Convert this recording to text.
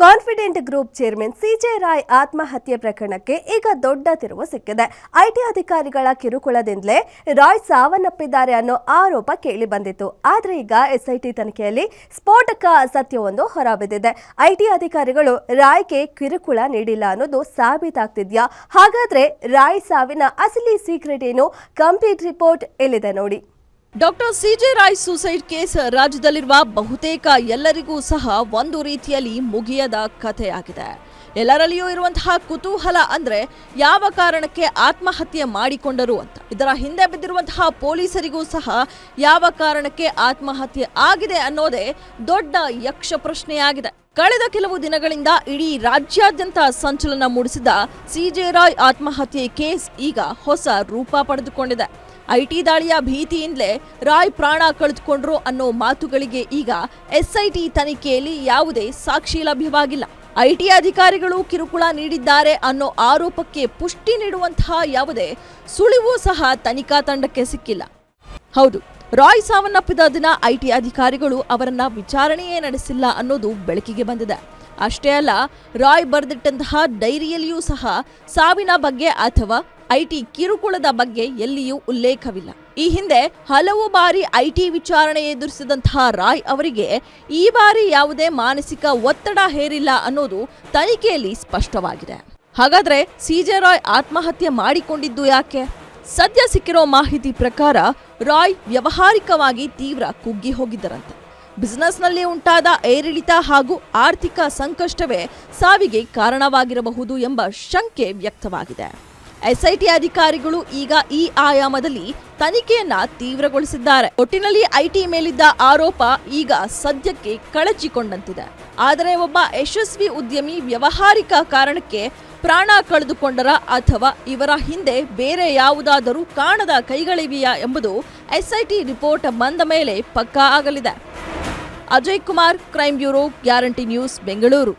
Confident Group chairman CJ Roy ಆತ್ಮಹತ್ಯೆ ಪ್ರಕರಣಕ್ಕೆ ಈಗ ದೊಡ್ಡ ತಿರುವು ಸಿಕ್ಕಿದೆ. ಐಟಿ ಅಧಿಕಾರಿಗಳ ಕಿರುಕುಳದಿಂದಲೇ ರಾಯ್ ಸಾವನ್ನಪ್ಪಿದ್ದಾರೆ ಅನ್ನೋ ಆರೋಪ ಕೇಳಿ ಬಂದಿತ್ತು. ಆದರೆ ಈಗ ಎಸ್ಐಟಿ ತನಿಖೆಯಲ್ಲಿ ಸ್ಫೋಟಕ ಸತ್ಯವೊಂದು ಹೊರಬಿದ್ದಿದೆ. ಐಟಿ ಅಧಿಕಾರಿಗಳು ರಾಯ್ಗೆ ಕಿರುಕುಳ ನೀಡಿಲ್ಲ ಅನ್ನೋದು ಸಾಬೀತಾಗ್ತಿದ್ಯಾ? ಹಾಗಾದ್ರೆ ರಾಯ್ ಸಾವಿನ ಅಸಲಿ ಸೀಕ್ರೆಟ್ ಏನು? ಕಂಪ್ಲೀಟ್ ರಿಪೋರ್ಟ್ ಎಲ್ಲಿದೆ ನೋಡಿ. Doctor CJ Roy suicide case ರಾಜ್ಯದಲ್ಲಿರುವ ಬಹುತೇಕ ಎಲ್ಲರಿಗೂ ಸಹ ಒಂದು ರೀತಿಯಲ್ಲಿ ಮುಗಿಯದ ಕಥೆಯಾಗಿದೆ. ಎಲ್ಲರಲ್ಲಿಯೂ ಇರುವಂತಹ ಕುತೂಹಲ ಅಂದ್ರೆ ಯಾವ ಕಾರಣಕ್ಕೆ ಆತ್ಮಹತ್ಯೆ ಮಾಡಿಕೊಂಡರು ಅಂತ. ಇದರ ಹಿಂದೆ ಬಿದ್ದಿರುವಂತಹ ಪೊಲೀಸರಿಗೂ ಸಹ ಯಾವ ಕಾರಣಕ್ಕೆ ಆತ್ಮಹತ್ಯೆ ಆಗಿದೆ ಅನ್ನೋದೇ ದೊಡ್ಡ ಯಕ್ಷ ಪ್ರಶ್ನೆಯಾಗಿದೆ. ಕಳೆದ ಕೆಲವು ದಿನಗಳಿಂದ ಇಡೀ ರಾಜ್ಯಾದ್ಯಂತ ಸಂಚಲನ ಮೂಡಿಸಿದ ಸಿಜೆ ರಾಯ್ ಆತ್ಮಹತ್ಯೆ ಕೇಸ್ ಈಗ ಹೊಸ ರೂಪ ಪಡೆದುಕೊಂಡಿದೆ. ಐಟಿ ದಾಳಿಯ ಭೀತಿಯಿಂದಲೇ ರಾಯ್ ಪ್ರಾಣ ಕಳೆದುಕೊಂಡ್ರು ಅನ್ನೋ ಮಾತುಗಳಿಗೆ ಈಗ ಎಸ್ಐಟಿ ತನಿಖೆಯಲ್ಲಿ ಯಾವುದೇ ಸಾಕ್ಷಿ ಲಭ್ಯವಾಗಿಲ್ಲ. ಐಟಿ ಅಧಿಕಾರಿಗಳು ಕಿರುಕುಳ ನೀಡಿದ್ದಾರೆ ಅನ್ನೋ ಆರೋಪಕ್ಕೆ ಪುಷ್ಟಿ ನೀಡುವಂತಹ ಯಾವುದೇ ಸುಳಿವು ಸಹ ತನಿಖಾ ತಂಡಕ್ಕೆ ಸಿಕ್ಕಿಲ್ಲ. ಹೌದು, ರಾಯ್ ಸಾವನ್ನಪ್ಪಿದ ದಿನ ಐಟಿ ಅಧಿಕಾರಿಗಳು ಅವರನ್ನ ವಿಚಾರಣೆಯೇ ನಡೆಸಿಲ್ಲ ಅನ್ನೋದು ಬೆಳಕಿಗೆ ಬಂದಿದೆ. ಅಷ್ಟೇ ಅಲ್ಲ, ರಾಯ್ ಬರೆದಿಟ್ಟಂತಹ ಡೈರಿಯಲ್ಲಿಯೂ ಸಹ ಸಾವಿನ ಬಗ್ಗೆ ಅಥವಾ ಐಟಿ ಕಿರುಕುಳದ ಬಗ್ಗೆ ಎಲ್ಲಿಯೂ ಉಲ್ಲೇಖವಿಲ್ಲ. ಈ ಹಿಂದೆ ಹಲವು ಬಾರಿ ಐಟಿ ವಿಚಾರಣೆ ಎದುರಿಸಿದಂತಹ ರಾಯ್ ಅವರಿಗೆ ಈ ಬಾರಿ ಯಾವುದೇ ಮಾನಸಿಕ ಒತ್ತಡ ಹೇರಿಲ್ಲ ಅನ್ನೋದು ತನಿಖೆಯಲ್ಲಿ ಸ್ಪಷ್ಟವಾಗಿದೆ. ಹಾಗಾದ್ರೆ ಸಿಜೆ ರಾಯ್ ಆತ್ಮಹತ್ಯೆ ಮಾಡಿಕೊಂಡಿದ್ದು ಯಾಕೆ? ಸದ್ಯ ಸಿಕ್ಕಿರೋ ಮಾಹಿತಿ ಪ್ರಕಾರ ರಾಯ್ ವ್ಯವಹಾರಿಕವಾಗಿ ತೀವ್ರ ಕುಗ್ಗಿ ಹೋಗಿದ್ದರಂತೆ. ಬಿಸಿನೆಸ್ನಲ್ಲಿ ಉಂಟಾದ ಏರಿಳಿತ ಹಾಗೂ ಆರ್ಥಿಕ ಸಂಕಷ್ಟವೇ ಸಾವಿಗೆ ಕಾರಣವಾಗಿರಬಹುದು ಎಂಬ ಶಂಕೆ ವ್ಯಕ್ತವಾಗಿದೆ. ಎಸ್ಐಟಿ ಅಧಿಕಾರಿಗಳು ಈಗ ಈ ಆಯಾಮದಲ್ಲಿ ತನಿಖೆಯನ್ನ ತೀವ್ರಗೊಳಿಸಿದ್ದಾರೆ. ಒಟ್ಟಿನಲ್ಲಿ ಐಟಿ ಮೇಲಿದ್ದ ಆರೋಪ ಈಗ ಸದ್ಯಕ್ಕೆ ಕಳಚಿಕೊಂಡಂತಿದೆ. ಆದರೆ ಒಬ್ಬ ಯಶಸ್ವಿ ಉದ್ಯಮಿ ವ್ಯವಹಾರಿಕ ಕಾರಣಕ್ಕೆ ಪ್ರಾಣ ಕಳೆದುಕೊಂಡರ ಅಥವಾ ಇವರ ಹಿಂದೆ ಬೇರೆ ಯಾವುದಾದರೂ ಕಾಣದ ಕೈಗಳಿವೆಯಾ ಎಂಬುದು ಎಸ್ಐಟಿ ರಿಪೋರ್ಟ್ ಬಂದ ಮೇಲೆ ಪಕ್ಕಾ ಆಗಲಿದೆ. Ajay Kumar crime bureau, Guarantee News, Bengaluru.